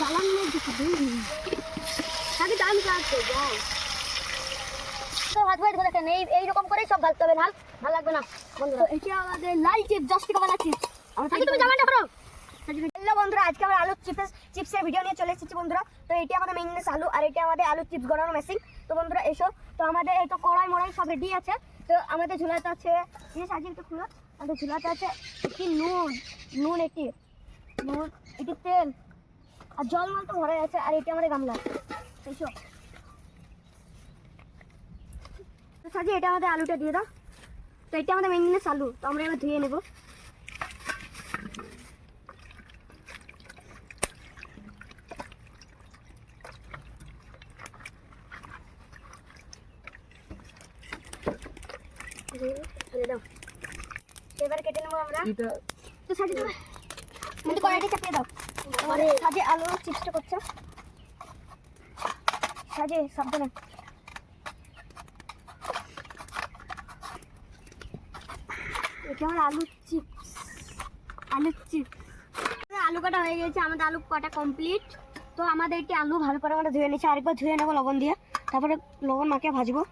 জ্বালানি কিছু দিই আগে দাম কাটতে যাও তো হাত বাইট করে দেখেন এই এইরকম করেই সব ভাজতে হবে ভালো ভালো লাগবে না। বন্ধুরা এটা আমাদের লাল চিপ দশ টাকা বানা চিপ আগে তুমি জামাটা করো। হ্যালো বন্ধুরা আজকে আমরা আলু চিপস চিপসের ভিডিও নিয়ে চলে এসেছি বন্ধুরা। তো এটি আমাদের মেইননেস আলু আর এটি আমাদের আলু চিপস গড়ানো মেশিন তো বন্ধুরা এসো। তো আমাদের এই তো কড়াই মড়াই সব রেডি আছে। তো আমাদের ঝুলাতে আছে জিনিস আজকে একটু খুলো। আমাদের ঝুলাতে আছে একটি নুন। নুন এটি। নুন এটি তেল। আর জল মাল তো ভরা আছে আর এটি আমাদের গামলা। এসো। তো সাজি এটা আমাদের আলুটা দিয়ে দাও। তো এটা আমাদের মেইননেস আলু। তো আমরা এবার ধুয়ে নেব। এবার কেটে নেব আমরা। তো সাজি কিন্তু কড়াইটা চাপিয়ে দাও। আরে, সাজে আলু চিপসটা করছ। সাজে, সাবধানে। এটা আমার আলু চিপস? আলু চিপস। আলু কাটা হয়ে গেছে, আমাদের আলু কাটা কমপ্লিট তো আমাদের এটি আলু ভালো করে আমরা ধুয়ে নিচ্ছি আরেকবার ধুয়ে নেব লবণ দিয়ে। তারপরে লবণ মাখিয়ে ভাজবো।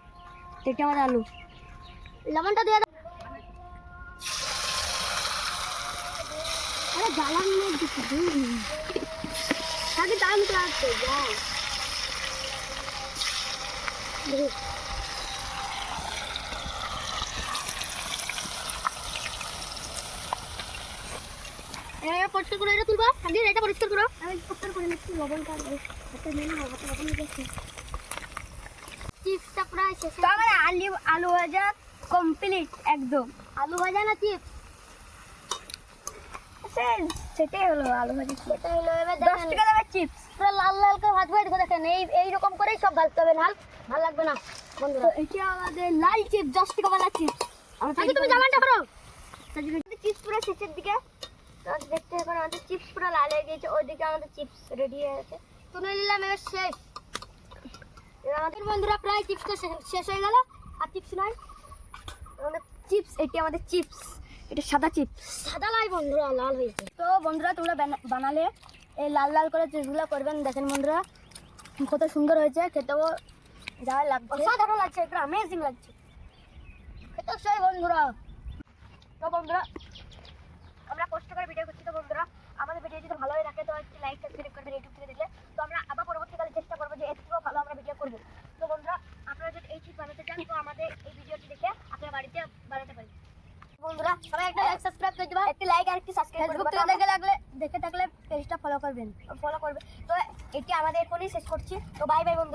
এটা আমাদের আলু। লবণটা দিয়ে দাও আরে আগে দাম কাটতে যাও। এটা পরিষ্কার করে এটা তুলবা। আগে এটা পরিষ্কার করো। আমি পরিষ্কার করে নিচ্ছি লবণ কাটবো হাতে নিয়ে হাতে লবণ নিয়ে চিপসটা প্রায় শেষ আলু আলু ভাজা কমপ্লিট একদম। আলু ভাজা না চিপস? সেটাই হলো আলু ভাজা হলো এবার দশ টাকা দামের চিপস পুরো লাল লাল করে ভাজবো এদিকে দেখেন এই এইরকম করেই সব ভাজতে হবে ভালো ভালো লাগবে না বন্ধুরা। এটা আমাদের লাল চিপস দশ টাকা বালা চিপস আগে তুমি জামানটা করো চিপস পুরো শেষের দিকে। দেখতে এখন আমাদের চিপস পুরো লাল হয়ে গেছে ওইদিকে আমাদের চিপস রেডি হয়ে গেছে। তুলে নিলাম এবার শেষ। আমাদের বন্ধুরা প্রায় চিপসটা শেষ হয়ে গেল আর চিপস নাই। আমাদের চিপস এটি আমাদের চিপস এটা সাদা চিপস সাদা লাই বন্ধুরা, লাল হয়েছে। তো বন্ধুরা, তোমরা বানালে এই লাল লাল করে চিপসগুলো করবেন, দেখেন বন্ধুরা, কত সুন্দর হয়েছে, খেতেও যা লাগছে। অসাধারণ লাগছে, এটা অ্যামেজিং লাগছে। এটা সেই বন্ধুরা। তো বন্ধুরা, আমরা কষ্ট করে ভিডিও করছি তো বন্ধুরা। আমাদের ভিডিও যদি ভালো হয়ে থাকে, তো একটি লাইক সাবস্ক্রাইব করবেন ইউটিউব থেকে তো আমরা আবার পরবর্তীকালে চেষ্টা করব যে এর থেকেও ভালো আমরা ভিডিও করব। তো বন্ধুরা, আপনারা যদি এই চিপ বানাতে চান, তো আমাদের এই ভিডিওটি দেখে আপনার বাড়িতে বানাতে পারেন। বন্ধুরা সবাই একটা লাইক সাবস্ক্রাইব করে দিবা। একটি লাইক আর একটি সাবস্ক্রাইব ফেসবুক থেকে দেখে লাগলে দেখে থাকলে পেজটা ফলো করবেন। ফলো করবে। তো এটি আমাদের এখনই শেষ করছি। তো বাই বাই বন্ধু